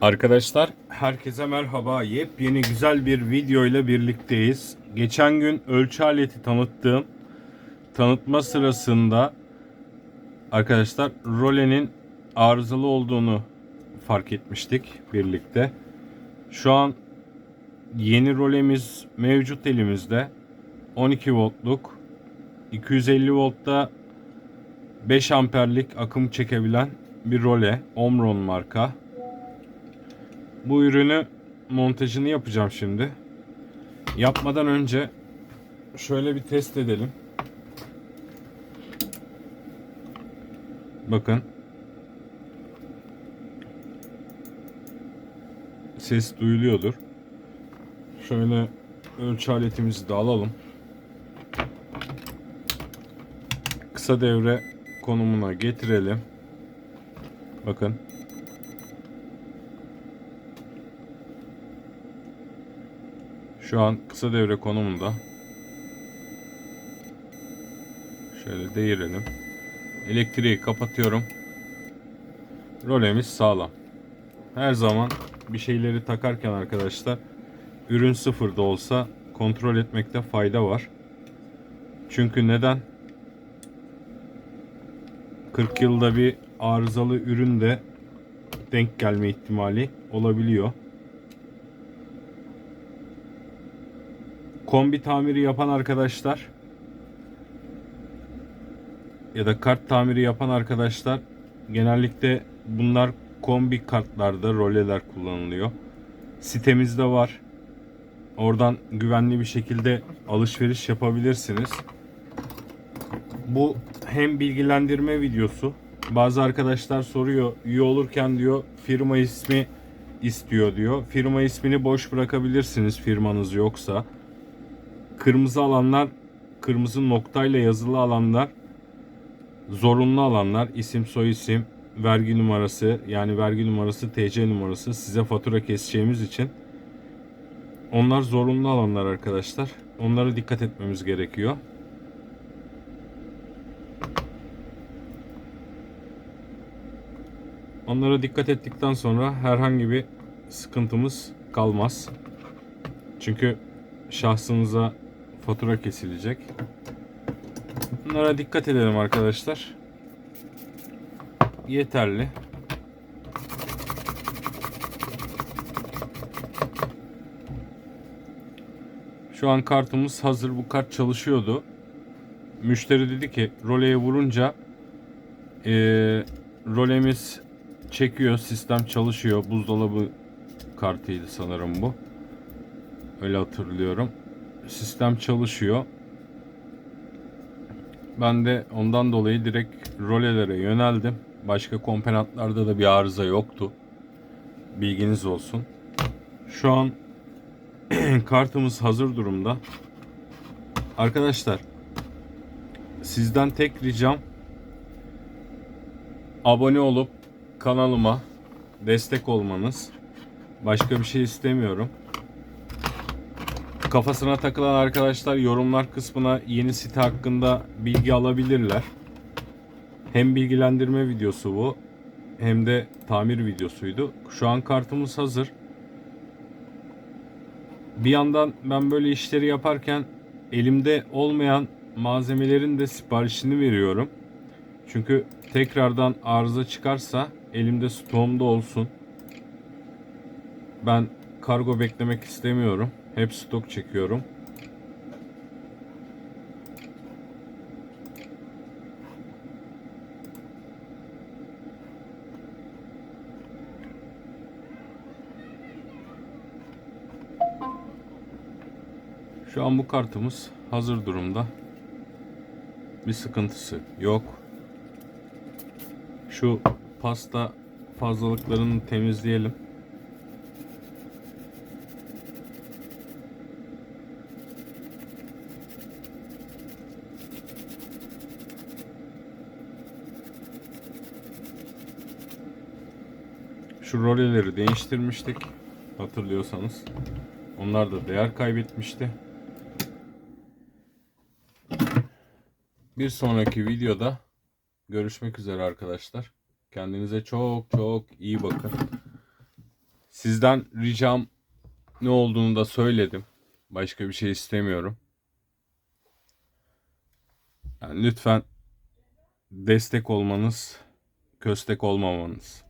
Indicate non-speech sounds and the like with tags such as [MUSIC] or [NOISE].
Arkadaşlar herkese merhaba. Yepyeni güzel bir video ile birlikteyiz. Geçen gün ölçü aleti tanıttığım tanıtma sırasında arkadaşlar rolenin arızalı olduğunu fark etmiştik birlikte. Şu an yeni rolemiz mevcut elimizde. 12 voltluk 250 voltta 5 amperlik akım çekebilen bir role Omron marka. Bu ürünü montajını yapacağım şimdi. Yapmadan önce şöyle bir test edelim. Bakın. Ses duyuluyordur. Şöyle ölçü aletimizi de alalım. Kısa devre konumuna getirelim. Bakın. Şu an kısa devre konumunda. Şöyle değirelim. Elektriği kapatıyorum. Rolemiz sağlam. Her zaman bir şeyleri takarken arkadaşlar ürün sıfırda olsa kontrol etmekte fayda var. Çünkü neden? 40 yılda bir arızalı ürün de denk gelme ihtimali olabiliyor. Kombi tamiri yapan arkadaşlar ya da kart tamiri yapan arkadaşlar genellikle bunlar kombi kartlarda roleler kullanılıyor. Sitemizde var. Oradan güvenli bir şekilde alışveriş yapabilirsiniz. Bu hem bilgilendirme videosu. Bazı arkadaşlar soruyor üye olurken diyor firma ismi istiyor diyor. Firma ismini boş bırakabilirsiniz firmanız yoksa. Kırmızı alanlar, kırmızı noktayla yazılı alanlar, zorunlu alanlar, isim soy isim, vergi numarası yani vergi numarası, TC numarası size fatura keseceğimiz için onlar zorunlu alanlar arkadaşlar. Onlara dikkat etmemiz gerekiyor. Onlara dikkat ettikten sonra herhangi bir sıkıntımız kalmaz. Çünkü şahsınıza fatura kesilecek. Bunlara dikkat edelim arkadaşlar. Yeterli. Şu an kartımız hazır. Bu kart çalışıyordu. Müşteri dedi ki roleye vurunca e, rolemiz çekiyor. Sistem çalışıyor. Buzdolabı kartıydı sanırım bu. Öyle hatırlıyorum. Sistem çalışıyor. Ben de ondan dolayı direkt rolelere yöneldim. Başka komponentlarda da bir arıza yoktu. Bilginiz olsun. Şu an [CLEARS THROAT] kartımız hazır durumda. Arkadaşlar sizden tek ricam abone olup kanalıma destek olmanız. Başka bir şey istemiyorum. Kafasına takılan arkadaşlar yorumlar kısmına yeni site hakkında bilgi alabilirler. Hem bilgilendirme videosu bu hem de tamir videosuydu. Şu an kartımız hazır. Bir yandan ben böyle işleri yaparken elimde olmayan malzemelerin de siparişini veriyorum. Çünkü tekrardan arıza çıkarsa elimde stoğumda olsun. Ben kargo beklemek istemiyorum. Hep stok çekiyorum. Şu an bu kartımız hazır durumda. Bir sıkıntısı yok. Şu pasta fazlalıklarını temizleyelim. Şu roleleri değiştirmiştik. Hatırlıyorsanız. Onlar da değer kaybetmişti. Bir sonraki videoda görüşmek üzere arkadaşlar. Kendinize çok çok iyi bakın. Sizden ricam ne olduğunu da söyledim. Başka bir şey istemiyorum. Yani lütfen destek olmanız, köstek olmamanız.